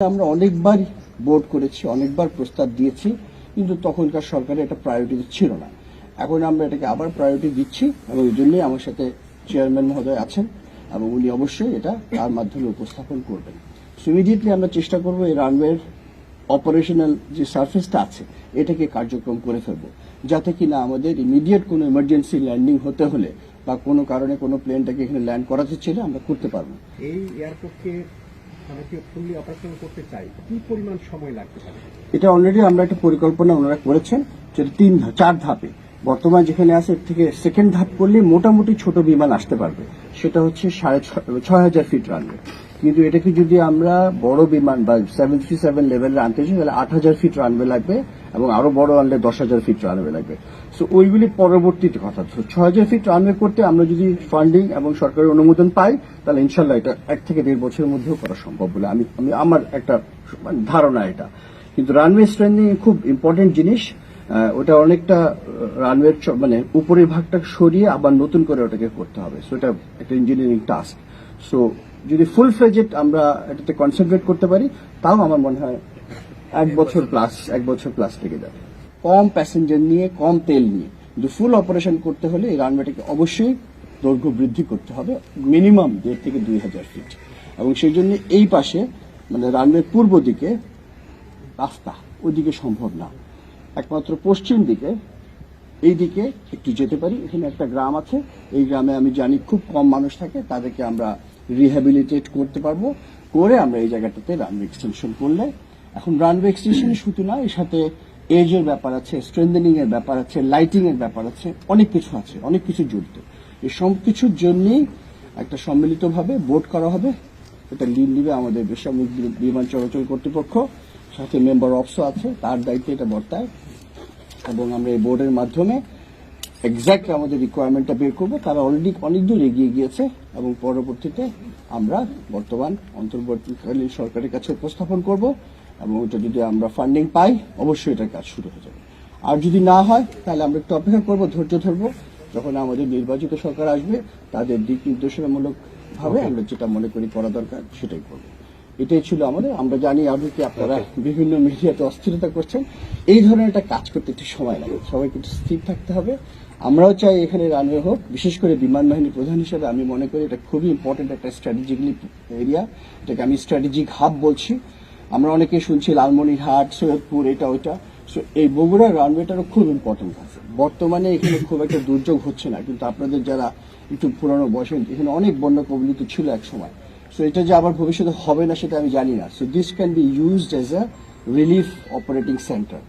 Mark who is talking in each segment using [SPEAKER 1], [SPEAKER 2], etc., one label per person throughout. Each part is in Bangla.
[SPEAKER 1] আমরা অনেকবার বোর্ড করেছি, অনেকবার প্রস্তাব দিয়েছি, কিন্তু তখনকার সরকারের এটা প্রায়োরিটি ছিল না। এখন আমরা এটাকে আবার প্রায়োরিটি দিচ্ছি এবং এই জন্যই আমার সাথে চেয়ারম্যান মহোদয় আছেন এবং উনি অবশ্যই এটা তার মাধ্যমে উপস্থাপন করবেন। ইমিডিয়েটলি আমরা চেষ্টা করব এই রানওয়ের অপারেশনাল যে সার্ফেসটা আছে, এটাকে কার্যক্রম করে ফেলব, যাতে কিনা আমাদের ইমিডিয়েট কোনো ইমার্জেন্সি ল্যান্ডিং হতে হলে বা কোনো কারণে কোনো প্লেনটাকে এখানে ল্যান্ড করাতে চাইলে আমরা করতে পারব।
[SPEAKER 2] এই এয়ারপোর্টকে মানে
[SPEAKER 1] এটা অলরেডি আমরা একটা পরিকল্পনা ওনারা করেছেন যেটা তিন চার ধাপে। বর্তমান যেখানে আছে, এর থেকে সেকেন্ড ধাপ করলে মোটামুটি ছোট বিমান আসতে পারবে। সেটা হচ্ছে সাড়ে ছয় হাজার ফিট রানওয়ে কিন্তু এটাকে যদি আমরা বড় বিমান বা সেভেন থ্রি সেভেন লেভেলে আনতে চাই, তাহলে আট হাজার ফিট রানওয়ে লাগবে। এবং আরও বড় আনলে দশ হাজার ফিট রানওয়ে লাগবে। সো ওইগুলি পরবর্তীতে কথা। ছয় হাজার ফিট রানওয়ে করতে আমরা যদি ফান্ডিং এবং সরকারের অনুমোদন পাই, তাহলে ইনশাল্লাহ এটা এক থেকে দেড় বছরের মধ্যেও করা সম্ভব বলে আমি আমি আমার একটা মানে ধারণা এটা। কিন্তু রানওয়ে স্ট্রেন্ডিং খুব ইম্পর্টেন্ট জিনিস। ওটা অনেকটা রানওয়ে মানে উপরের ভাগটা সরিয়ে আবার নতুন করে ওটাকে করতে হবে। সো এটা একটা ইঞ্জিনিয়ারিং টাস্ক সো যদি ফুল ফ্লেজেড আমরা এটাতে কনসেন্ট্রেট করতে পারি, তাও আমার মনে হয় এক বছর প্লাস এক বছর প্লাস থেকে যাবে। কম প্যাসেঞ্জার নিয়ে, কম তেল নিয়ে। কিন্তু ফুল অপারেশন করতে হলে এই রানওয়েটাকে অবশ্যই দৈর্ঘ্য বৃদ্ধি করতে হবে মিনিমাম দেড় থেকে দুই হাজার ফিট এবং সেই জন্য এই পাশে মানে রানওয়ের পূর্ব দিকে রাস্তা, ওইদিকে সম্ভব না। একমাত্র পশ্চিম দিকে, এই দিকে একটু যেতে পারি। এখানে একটা গ্রাম আছে। এই গ্রামে আমি জানি খুব কম মানুষ থাকে, তাদেরকে আমরা রিহ্যাবিলিটেট করতে পারব। করে আমরা এই জায়গাটাতে রানওয়ে এক্সটেনশন করলে এখন রানওয়ে এক্সটেনশন শুধু না, এর সাথে এজের ব্যাপার আছে স্ট্রেন্থেনিং এর ব্যাপার আছে লাইটিং এর ব্যাপার আছে, অনেক কিছু আছে, অনেক কিছু জড়িত। এই সব কিছুর জন্যই একটা সম্মিলিতভাবে বোর্ড করা হবে। এটা লিড নিবে আমাদের বেসামরিক বিমান চলাচল কর্তৃপক্ষ, সাথে মেম্বার অফসও আছে, তার দায়িত্বে এটা বর্তায়। এবং আমরা এই বোর্ডের মাধ্যমে এক্স্যাক্ট আমাদের রিকোয়ারমেন্টটা বের করব। তারা অলরেডি অনেক দূর এগিয়ে গিয়েছে এবং পরবর্তীতে আমরা বর্তমান অন্তর্বর্তীকালীন সরকারের কাছে উপস্থাপন করব। এবং ওটা যদি আমরা ফান্ডিং পাই অবশ্যই এটার কাজ শুরু হয়ে যাবে। আর যদি না হয় তাহলে আমরা একটু অপেক্ষা করব ধৈর্য ধরবো যখন আমাদের নির্বাচিত সরকার আসবে তাদের দিক নির্দেশনামূলক ভাবে আমরা যেটা মনে করি করা দরকার সেটাই করব। এটাই ছিল আমাদের। আমরা জানি আপনি কি আপনারা বিভিন্ন মিডিয়াতে অস্থিরতা করছেন। এই ধরনের একটা কাজ করতে একটু সময় লাগে। সবাইকে একটু স্থির থাকতে হবে। আমরাও চাই এখানে রানওয়ে হোক। বিশেষ করে বিমান বাহিনী প্রধান হিসেবে আমি মনে করি এটা খুবই ইম্পর্টেন্ট একটা স্ট্র্যাটেজিক্যালি এরিয়া এটাকে আমি স্ট্র্যাটেজিক হাব বলছি। আমরা অনেকে শুনছি লালমনিরহাট, সৈয়দপুর, এটা, ওইটা। সো এই বগুড়া রানওয়েটারও খুব ইম্পর্টেন্ট আছে। বর্তমানে এখানে খুব একটা দুর্যোগ হচ্ছে না, কিন্তু আপনাদের যারা একটু পুরানো বসেন, এখানে অনেক বন্য কবলিত ছিল এক সময়। সো এটা যে আবার ভবিষ্যতে হবে না, সেটা আমি জানি না। So this can be used as a relief operating centre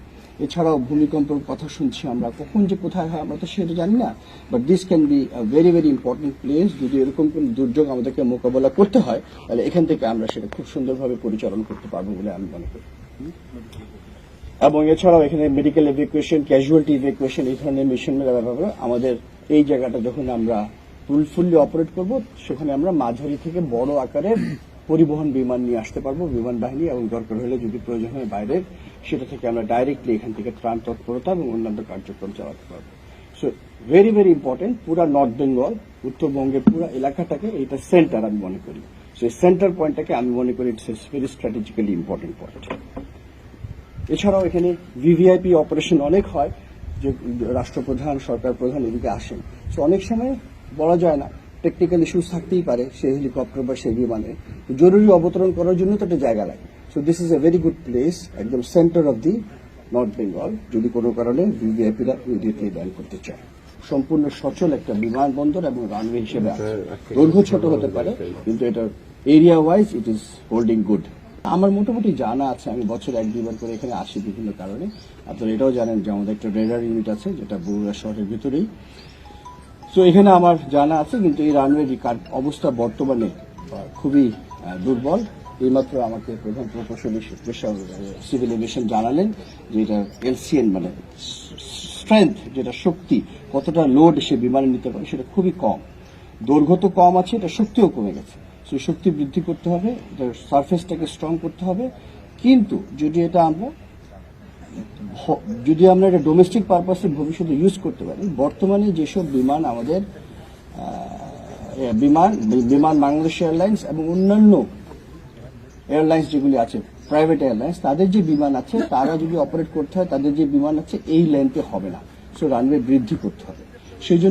[SPEAKER 1] এছাড়াও ভূমিকম্পের কথা শুনছি আমরা। কখন যে কোথায় হয় আমরা তো সেটা জানি না। But this can be very very important place যদি এরকম কোন দুর্যোগ আমাদেরকে মোকাবেলা করতে হয়, তাহলে এখান থেকে আমরা সেটা খুব সুন্দরভাবে পরিচালনা করতে পারব বলে আমি মনে করি। এবং এছাড়াও এখানে মেডিকেল ইভ্যাকুয়েশন ক্যাজুয়ালিটি ইভ্যাকুয়েশন এই ধরনের মিশনের ব্যাপারে আমাদের এই জায়গাটা যখন আমরা ফুল ফুললি অপারেট করব, সেখানে আমরা মাঝারি থেকে বড় আকারের পরিবহন বিমান নিয়ে আসতে পারব, বিমান বাহিনী এবং দরকার হলে যদি প্রয়োজন হয় বাইরের সেটা থেকে আমরা ডাইরেক্টলি এখান থেকে ত্রাণ তৎপরতা এবং অন্যান্য কার্যক্রম চালাতে পারব। সো ভেরি ভেরি ইম্পর্টেন্ট পুরা নর্থ বেঙ্গল উত্তরবঙ্গের পুরো এলাকাটাকে এটা সেন্টার আমি মনে করি। সেই সেন্টার পয়েন্টটাকে আমি মনে করি it's very strategically important point এছাড়াও এখানে ভিভিআইপি অপারেশন অনেক হয়, যে রাষ্ট্রপ্রধান, সরকার প্রধান এদিকে আসেন। সো অনেক সময় বলা যায় না টেকনিক্যাল ইস্যুস থাকতেই পারে সেই হেলিকপ্টার বা সেই বিমানে। জরুরি অবতরণ করার জন্য তো একটা জায়গা লাগে। So this is a very good place একদম centre of the north Bengal যদি কোনো কারণে ভিভিআইপিরা ইমিডিয়েটলি ব্যান করতে চায়। সম্পূর্ণ সচল একটা বিমানবন্দর এবং রানওয়ে হিসেবে দৈর্ঘ্য ছোট হতে পারে কিন্তু এটা area wise it is holding good আমার মোটামুটি জানা আছে আমি বছর এক দুবার করে এখানে আসি বিভিন্ন কারণে। আপনারা এটাও জানেন যে আমাদের একটা রেডার ইউনিট আছে যেটা বগুড়া শহরের ভিতরেই। তো এখানে আমার জানা আছে কিন্তু এই রানওয়ে অবস্থা বর্তমানে খুবই দুর্বল। এইমাত্র আমাকে প্রধান প্রকৌশলী সিভিল এভিয়েশন জানালেন যে এটা এলসিএন মানে স্ট্রেংথ যেটা শক্তি, কতটা লোড সে বিমানে নিতে পারে, সেটা খুবই কম। দৈর্ঘ্য তো কম আছে, এটা শক্তিও কমে গেছে। সেই শক্তি বৃদ্ধি করতে হবে, এটা সারফেসটাকে স্ট্রং করতে হবে। কিন্তু যদি এটা আমরা যদি আমরা এটা ডোমেস্টিক পারপাসে ভবিষ্যতে ইউজ করতে পারি, বর্তমানে যেসব বিমান আমাদের বিমান বিমান বাংলাদেশ এয়ারলাইন্স এবং অন্যান্য এয়ারলাইন্স যেগুলি আছে প্রাইভেট এয়ারলাইন্স তাদের যে বিমান আছে, তারা যদি অপারেট করতে হয়, তাদের যে বিমান আছে, এই লেন্থে হবে না। সো রানওয়ে বৃদ্ধি করতে হবে। সেই জন্য